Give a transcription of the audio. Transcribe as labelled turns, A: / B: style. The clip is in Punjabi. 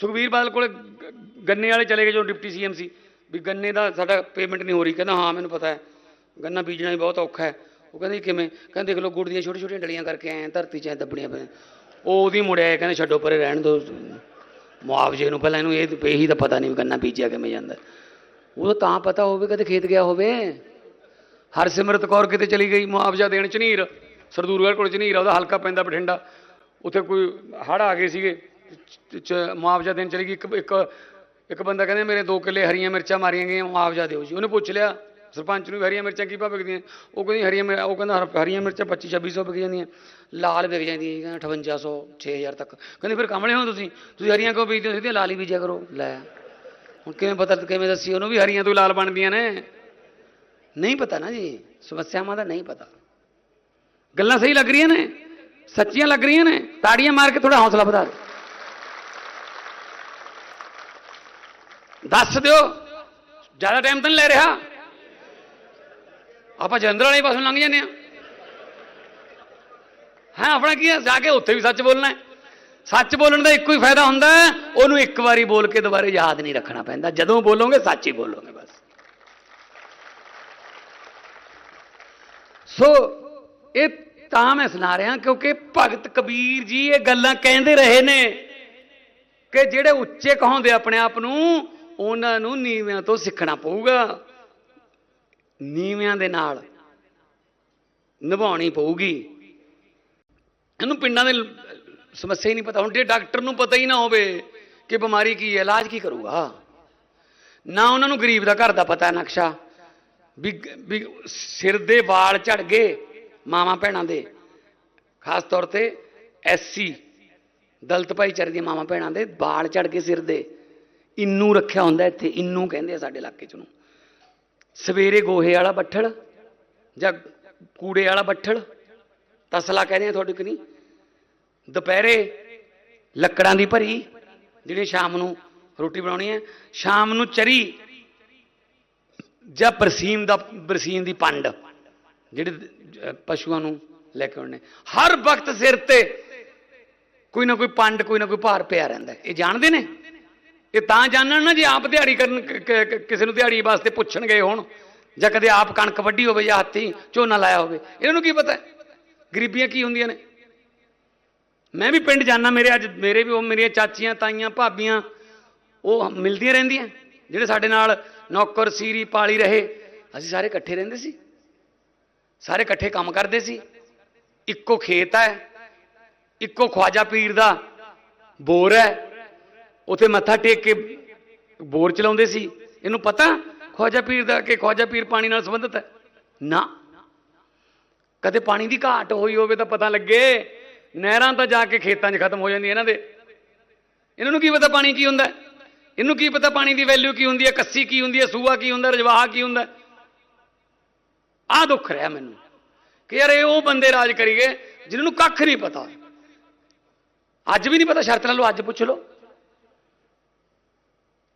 A: ਸੁਖਬੀਰ ਬਾਦਲ ਕੋਲੇ ਗੰਨੇ ਵਾਲੇ ਚਲੇ ਗਏ ਜੋ ਡਿਪਟੀ ਸੀਐਮ ਸੀ, ਵੀ ਗੰਨੇ ਦਾ ਸਾਡਾ ਪੇਮੈਂਟ ਨਹੀਂ ਹੋ ਰਹੀ। ਕਹਿੰਦਾ, ਹਾਂ, ਮੈਨੂੰ ਪਤਾ ਹੈ। ਗੰਨਾ ਬੀਜਣਾ ਵੀ ਬਹੁਤ ਔਖਾ ਹੈ। ਉਹ ਕਹਿੰਦੇ, ਕਿਵੇਂ? ਕਹਿੰਦੇ, ਦੇਖ ਲਓ, ਗੁੜ ਦੀਆਂ ਛੋਟੀ ਛੋਟੀਆਂ ਡਲੀਆਂ ਕਰਕੇ ਐਂ ਧਰਤੀ 'ਚ ਐਂ ਦੱਬਣੀਆਂ ਪਈਆਂ। ਉਹ ਉਹਦੀ ਮੁੜਿਆ ਕਹਿੰਦੇ, ਛੱਡੋ, ਪਰੇ ਰਹਿਣ ਦਿਓ। ਮੁਆਵਜ਼ੇ ਨੂੰ ਪਹਿਲਾਂ ਇਹਨੂੰ ਇਹ ਇਹੀ ਤਾਂ ਪਤਾ ਨਹੀਂ ਵੀ ਗੰਨਾ ਬੀਜਿਆ ਕਿਵੇਂ ਜਾਂਦਾ। ਉਹ ਤਾਂ ਪਤਾ ਹੋਵੇ, ਕਦੇ ਖੇਤ ਗਿਆ ਹੋਵੇ। ਹਰਸਿਮਰਤ ਕੌਰ ਕਿਤੇ ਚਲੀ ਗਈ, ਮੁਆਵਜ਼ਾ ਦੇਣ ਝਨੀਰ। ਸਰਦੂਰਗੜ੍ਹ ਕੋਲ ਝਨੀਰ ਆ ਉਹਦਾ ਹਲਕਾ ਪੈਂਦਾ ਬਠਿੰਡਾ। ਉੱਥੇ ਕੋਈ ਹੜ੍ਹ ਆ ਗਏ ਸੀਗੇ। ਚ- ਚ- ਮੁਆਵਜ਼ਾ ਦੇਣ ਚਲੀ ਗਈ। ਇੱਕ ਇੱਕ ਇੱਕ ਬੰਦਾ ਕਹਿੰਦੇ, ਮੇਰੇ 2 ਕਿੱਲੇ ਹਰੀਆਂ ਮਿਰਚਾਂ ਮਾਰੀਆਂ ਗਈਆਂ, ਮੁਆਵਜ਼ਾ ਦਿਓ ਜੀ। ਉਹਨੇ ਪੁੱਛ ਲਿਆ, ਸਰਪੰਚ ਨੂੰ ਵੀ ਹਰੀਆਂ ਮਿਰਚਾਂ ਕੀ ਭਾਅ ਵਿਕਦੀਆਂ ਉਹ ਕਹਿੰਦੀ, ਹਰੀਆਂ ਮਿਰ- ਉਹ ਕਹਿੰਦਾ, ਹਰ- ਹਰੀਆਂ ਮਿਰਚਾਂ 25 2600 ਵਿਕ ਜਾਂਦੀਆਂ। ਲਾਲ ਵਿਕ ਜਾਂਦੀਆਂ ਜੀ, ਕਹਿੰਦਾ 5800 6000 ਤੱਕ। ਕਹਿੰਦੇ, ਫਿਰ ਕਮਲੇ ਹੋ ਤੁਸੀਂ? ਤੁਸੀਂ ਹਰੀਆਂ ਕਿਉਂ ਬੀਜਦੇ ਹੋ? ਸਿੱਧੀਆਂ ਲਾਲ ਹੀ ਬੀਜਿਆ ਕਰੋ। ਲੈ, ਹੁਣ ਕਿਵੇਂ ਪਤਾ, ਕਿਵੇਂ ਦੱਸੀ? ਉਹਨੂੰ ਵੀ ਹਰੀਆਂ ਤੋਂ ਹੀ ਲਾਲ ਬਣਦੀਆਂ ਨੇ। ਨਹੀਂ ਪਤਾ ਨਾ ਜੀ, ਸਮੱਸਿਆਵਾਂ ਦਾ ਨਹੀਂ ਪਤਾ। ਗੱਲਾਂ ਸਹੀ ਲੱਗ ਰਹੀਆਂ ਨੇ, ਸੱਚੀਆਂ ਲੱਗ ਰਹੀਆਂ ਨੇ। ਤਾੜੀਆਂ ਮਾਰ ਕੇ ਥੋੜਾ ਹੌਸਲਾ ਵਧਾ ਦਿਓ। ਦੱਸ ਦਿਓ, ਜ਼ਿਆਦਾ ਟਾਈਮ ਤਾਂ ਨਹੀਂ ਲੈ ਰਿਹਾ। ਆਪਾਂ ਜਲੰਧਰ ਵਾਲੇ ਪਾਸੋਂ ਲੰਘ ਜਾਂਦੇ ਆ ਹਾਂ, ਆਪਣਾ ਕੀ ਹੈ? ਜਾ ਕੇ ਉੱਥੇ ਵੀ ਸੱਚ ਬੋਲਣਾ ਹੈ। ਸੱਚ ਬੋਲਣ ਦਾ ਇੱਕੋ ਹੀ ਫਾਇਦਾ ਹੁੰਦਾ ਉਹਨੂੰ ਇੱਕ ਵਾਰੀ ਬੋਲ ਕੇ ਦੁਬਾਰੇ ਯਾਦ ਨਹੀਂ ਰੱਖਣਾ ਪੈਂਦਾ। ਜਦੋਂ ਬੋਲੋਗੇ, ਸੱਚ ਹੀ ਬੋਲੋਗੇ ਬਸ। ਸੋ, ਇਹ ਤਾਂ ਮੈਂ ਸੁਣਾ ਰਿਹਾ ਕਿਉਂਕਿ ਭਗਤ ਕਬੀਰ ਜੀ ਇਹ ਗੱਲਾਂ ਕਹਿੰਦੇ ਰਹੇ ਨੇ ਕਿ ਜਿਹੜੇ ਉੱਚੇ ਕਹਾਉਂਦੇ ਆਪਣੇ ਆਪ ਨੂੰ ਉਹਨਾਂ ਨੂੰ ਨੀਵਿਆਂ ਤੋਂ ਸਿੱਖਣਾ ਪਊਗਾ। ਨੀਵਿਆਂ ਦੇ ਨਾਲ ਨਿਭਾਉਣੀ ਪਊਗੀ। ਇਹਨੂੰ ਪਿੰਡਾਂ ਦੇ ਸਮੱਸਿਆ ਹੀ ਨਹੀਂ ਪਤਾ। ਹੁਣ ਜੇ ਡਾਕਟਰ ਨੂੰ ਪਤਾ ਹੀ ਨਾ ਹੋਵੇ ਕਿ ਬਿਮਾਰੀ ਕੀ ਹੈ, ਇਲਾਜ ਕੀ ਕਰੂਗਾ। ਨਾ ਉਹਨਾਂ ਨੂੰ ਗਰੀਬ ਦਾ ਘਰ ਦਾ ਪਤਾ ਨਕਸ਼ਾ। ਵੀ ਸਿਰ ਦੇ ਵਾਲ ਝੜ ਗਏ ਮਾਵਾਂ ਭੈਣਾਂ ਦੇ। ਖਾਸ ਤੌਰ ਤੇ ਐਸਸੀ ਦਲਤ ਭਾਈਚਾਰੇ ਦੀਆਂ ਮਾਵਾਂ ਭੈਣਾਂ ਦੇ ਵਾਲ ਝੜ ਕੇ ਸਿਰ ਦੇ। ਇੰਨੂ ਰੱਖਿਆ ਹੁੰਦਾ ਇੱਥੇ, ਇੰਨੂ ਕਹਿੰਦੇ ਆ ਸਾਡੇ ਇਲਾਕੇ ਚ ਨੂੰ ਸਵੇਰੇ ਗੋਹੇ ਵਾਲਾ ਬੱਠਲ ਜਾਂ ਕੂੜੇ ਵਾਲਾ ਬੱਠਲ, ਤਸਲਾ ਕਹਿੰਦੇ ਆ ਤੁਹਾਡੇ ਕਿ ਨਹੀਂ? ਦੁਪਹਿਰੇ ਲੱਕੜਾਂ ਦੀ ਭਰੀ, ਜਿਹੜੀ ਸ਼ਾਮ ਨੂੰ ਰੋਟੀ ਬਣਾਉਣੀ ਹੈ, ਸ਼ਾਮ ਨੂੰ ਚਰੀ ਜਾਂ ਬਰਸੀਮ ਦਾ, ਬਰਸੀਮ ਦੀ ਪੰਡ, ਜਿਹੜੇ ਪਸ਼ੂਆਂ ਨੂੰ ਲੈ ਕੇ ਆਉਣੇ। ਹਰ ਵਕਤ ਸਿਰ ਤੇ ਕੋਈ ਨਾ ਕੋਈ ਪੰਡ, ਕੋਈ ਨਾ ਕੋਈ ਭਾਰ ਪਿਆ ਰਹਿੰਦਾ ਇਹ ਜਾਣਦੇ ਨੇ? ਇਹ ਤਾਂ ਜਾਣਨ ਨਾ ਜੇ ਆਪ ਦਿਹਾੜੀ ਕਰਨ ਕਿਸੇ ਨੂੰ ਦਿਹਾੜੀ ਵਾਸਤੇ ਪੁੱਛਣ ਗਏ ਹੋਣ। ਜਾਂ ਕਦੇ ਆਪ ਕਣਕ ਵੱਢੀ ਹੋਵੇ ਜਾਂ ਹੱਥੀ ਝੋਨਾ ਲਾਇਆ ਹੋਵੇ। ਇਹਨਾਂ ਨੂੰ ਕੀ ਪਤਾ ਗਰੀਬੀਆਂ ਕੀ ਹੁੰਦੀਆਂ ਨੇ? ਮੈਂ ਵੀ ਪਿੰਡ ਜਾਣਾ ਮੇਰੇ ਅੱਜ, ਮੇਰੇ ਵੀ ਉਹ, ਮੇਰੀਆਂ ਚਾਚੀਆਂ, ਤਾਈਆਂ, ਭਾਬੀਆਂ, ਉਹ ਮਿਲਦੀਆਂ ਰਹਿੰਦੀਆਂ। ਜਿਹੜੇ ਸਾਡੇ ਨਾਲ ਨੌਕਰ, ਸੀਰੀ, ਪਾਲੀ ਰਹੇ, ਅਸੀਂ ਸਾਰੇ ਇਕੱਠੇ ਰਹਿੰਦੇ ਸੀ। ਸਾਰੇ ਇਕੱਠੇ ਕੰਮ ਕਰਦੇ ਸੀ। ਇੱਕੋ ਖੇਤ ਹੈ, ਇੱਕੋ ਖਵਾਜਾ ਪੀਰ ਦਾ ਬੋਰ ਹੈ। ਉੱਥੇ ਮੱਥਾ ਟੇਕ ਕੇ ਬੋਰ ਚਲਾਉਂਦੇ ਸੀ। ਇਹਨੂੰ ਪਤਾ? ਖਵਾਜਾ ਪੀਰ ਦਾ ਕਿ ਖਵਾਜਾ ਪੀਰ ਪਾਣੀ ਨਾਲ ਸੰਬੰਧਿਤ ਹੈ? ਨਾ। ਕਦੇ ਪਾਣੀ ਦੀ ਘਾਟ ਹੋਈ ਹੋਵੇ ਤਾਂ ਪਤਾ ਲੱਗੇ। ਨਹਿਰਾਂ ਤਾਂ ਜਾ ਕੇ ਖੇਤਾਂ 'ਚ ਖਤਮ ਹੋ ਜਾਂਦੀਆਂ ਇਹਨਾਂ ਦੇ। ਇਹਨਾਂ ਨੂੰ ਕੀ ਪਤਾ ਪਾਣੀ ਕੀ ਹੁੰਦਾ? ਇਹਨੂੰ ਕੀ ਪਤਾ ਪਾਣੀ ਦੀ ਵੈਲਿਊ ਕੀ ਹੁੰਦੀ ਹੈ? ਕੱਸੀ ਕੀ ਹੁੰਦੀ ਹੈ? ਸੂਆ ਕੀ ਹੁੰਦਾ? ਰਜਵਾਹਾ ਕੀ ਹੁੰਦਾ? ਆ ਦੁੱਖ ਰਿਹਾ ਮੈਨੂੰ ਕਿ ਯਾਰ ਇਹ ਉਹ ਬੰਦੇ ਰਾਜ ਕਰੀਏ ਜਿਨ੍ਹਾਂ ਨੂੰ ਕੱਖ ਨਹੀਂ ਪਤਾ। ਅੱਜ ਵੀ ਨਹੀਂ ਪਤਾ, ਸ਼ਰਤ ਲਾ ਲਓ, ਅੱਜ ਪੁੱਛ ਲਓ।